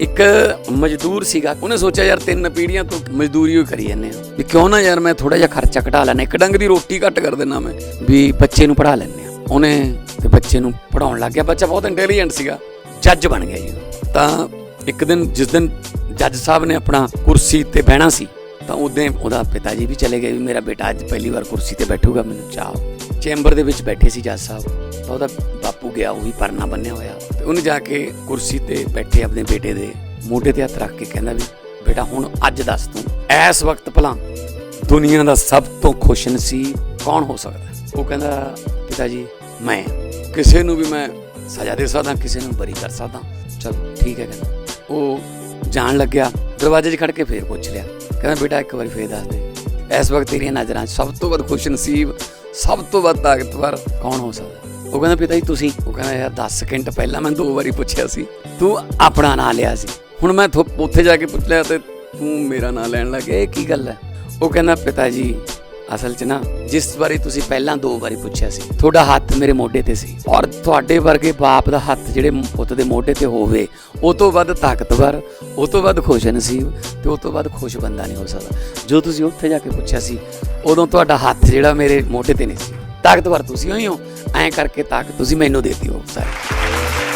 ਇੱਕ ਮਜ਼ਦੂਰ ਸੀਗਾ, ਉਹਨੇ ਸੋਚਿਆ, ਯਾਰ ਤਿੰਨ ਪੀੜ੍ਹੀਆਂ ਤੋਂ ਮਜ਼ਦੂਰੀ ਹੀ ਕਰੀ ਜਾਂਦੇ ਆ। ਵੀ ਕਿਉਂ ਨਾ ਯਾਰ ਮੈਂ ਥੋੜਾ ਜਿਹਾ ਖਰਚਾ ਘਟਾ ਲੈਣਾ ਇੱਕ ਡੰਗ ਦੀ ਰੋਟੀ ਘੱਟ ਕਰ ਦੇਣਾ ਮੈਂ, ਵੀ ਬੱਚੇ ਨੂੰ ਪੜ੍ਹਾ ਲੈਂਦੇ ਆ। ਉਹਨੇ ਤੇ ਬੱਚੇ ਨੂੰ ਪੜਾਉਣ ਲੱਗ ਗਿਆ, ਬੱਚਾ ਬਹੁਤ ਇੰਟੈਲੀਜੈਂਟ ਸੀਗਾ, ਜੱਜ ਬਣ ਗਿਆ ਜੀ ਤਾਂ ਇੱਕ ਦਿਨ, ਜਿਸ ਦਿਨ ਜੱਜ ਸਾਹਿਬ ਨੇ ਆਪਣਾ ਕੁਰਸੀ ਤੇ ਬਹਿਣਾ ਸੀ, ਤਾਂ ਉਹਦੇ, ਉਹਦਾ ਪਿਤਾ ਜੀ ਵੀ ਚਲੇ ਗਏ ਵੀ, ਮੇਰਾ ਬੇਟਾ ਅੱਜ ਪਹਿਲੀ ਵਾਰ ਕੁਰਸੀ ਤੇ ਬੈਠੂਗਾ, ਮੈਨੂੰ ਚਾਹ। ਚੈਂਬਰ ਦੇ ਵਿੱਚ ਬੈਠੇ ਸੀ ਜੱਜ ਸਾਹਿਬ, ਤਾਂ ਉਹਦਾ ਗਿਆ, ਉਹ ਵੀ ਪਰਨਾ ਬੰਨਿਆ ਹੋਇਆ। ਤੇ ਉਹਨੇ ਜਾ ਕੇ ਕੁਰਸੀ ਤੇ ਬੈਠੇ ਆਪਣੇ ਬੇਟੇ ਦੇ ਮੋਢੇ ਤੇ ਹੱਥ ਰੱਖ ਕੇ ਕਹਿੰਦਾ ਵੀ, ਬੇਟਾ, ਹੁਣ ਅੱਜ ਦੱਸ ਤੂੰ ਇਸ ਵਕਤ ਭਲਾ ਦੁਨੀਆ ਦਾ ਸਭ ਤੋਂ ਖੁਸ਼ ਨਸੀਬ ਕੌਣ ਹੋ ਸਕਦਾ? ਉਹ ਕਹਿੰਦਾ, ਪਿਤਾ ਜੀ, ਮੈਂ। ਕਿਸੇ ਨੂੰ ਵੀ ਮੈਂ ਸਜ਼ਾ ਦੇ ਸਕਦਾ, ਕਿਸੇ ਨੂੰ ਬਰੀ ਕਰ ਸਕਦਾ। ਚਲ, ਠੀਕ ਹੈ ਕਹਿੰਦਾ। ਉਹ ਜਾਣ ਲੱਗਿਆ, ਦਰਵਾਜ਼ੇ 'ਚ ਖੜ ਕੇ ਫੇਰ ਪੁੱਛ ਲਿਆ। ਕਹਿੰਦਾ, ਬੇਟਾ, ਇੱਕ ਵਾਰੀ ਫੇਰ ਦੱਸ ਦੇ। ਇਸ ਵਕਤ ਤੇਰੀਆਂ ਨਜ਼ਰਾਂ 'ਚ ਸਭ ਤੋਂ ਵੱਧ ਖੁਸ਼ ਨਸੀਬ ਸਭ ਤੋਂ ਵੱਧ ਤਾਕਤਵਰ ਕੌਣ ਹੋ ਸਕਦਾ? ਉਹ ਕਹਿੰਦਾ, ਪਿਤਾ ਜੀ, ਤੁਸੀਂ ਉਹ ਕਹਿੰਦਾ, ਯਾਰ 10 ਸਕਿੰਟ ਪਹਿਲਾਂ ਮੈਂ ਦੋ ਵਾਰੀ ਪੁੱਛਿਆ ਸੀ। ਤੂੰ ਆਪਣਾ ਨਾਂ ਲਿਆ ਸੀ। ਹੁਣ ਮੈਂ ਉੱਥੇ ਜਾ ਕੇ ਪੁੱਛ ਲਿਆ ਤੇ ਤੂੰ ਮੇਰਾ ਨਾਂ ਲੈਣ ਲੱਗੇ ਇਹ ਕੀ ਗੱਲ ਹੈ? ਉਹ ਕਹਿੰਦਾ, ਪਿਤਾ ਜੀ, ਅਸਲ 'ਚ ਨਾ, ਜਿਸ ਵਾਰੀ ਤੁਸੀਂ ਪਹਿਲਾਂ ਦੋ ਵਾਰੀ ਪੁੱਛਿਆ ਸੀ, ਤੁਹਾਡਾ ਹੱਥ ਮੇਰੇ ਮੋਢੇ ਤੇ ਸੀ। ਔਰ ਤੁਹਾਡੇ ਵਰਗੇ ਬਾਪ ਦਾ ਹੱਥ ਜਿਹੜੇ ਪੁੱਤ ਦੇ ਮੋਢੇ ਤੇ ਹੋਵੇ, ਉਹ ਤੋਂ ਵੱਧ ਤਾਕਤਵਰ, ਉਹ ਤੋਂ ਵੱਧ ਖੁਸ਼ ਨਸੀਬ ਤੇ ਉਹ ਤੋਂ ਵੱਧ ਖੁਸ਼ ਬੰਦਾ ਨਹੀਂ ਹੋ ਸਕਦਾ। ਜੋ ਤੁਸੀਂ ਉੱਥੇ ਜਾ ਕੇ ਪੁੱਛਿਆ ਸੀ, ਉਦੋਂ ਤੁਹਾਡਾ ਹੱਥ ਜਿਹੜਾ ਮੇਰੇ ਮੋਢੇ ਤੇ ਨਹੀਂ ਸੀ। ਤਾਕਤਵਰ ਤੁਸੀਂ ਹੋਈ ਹੋ। ਐਂ ਕਰਕੇ ਤਾਕਤ ਤੁਸੀਂ ਮੈਨੂੰ ਦੇਤੀ ਹੋ ਸਾਰੇ।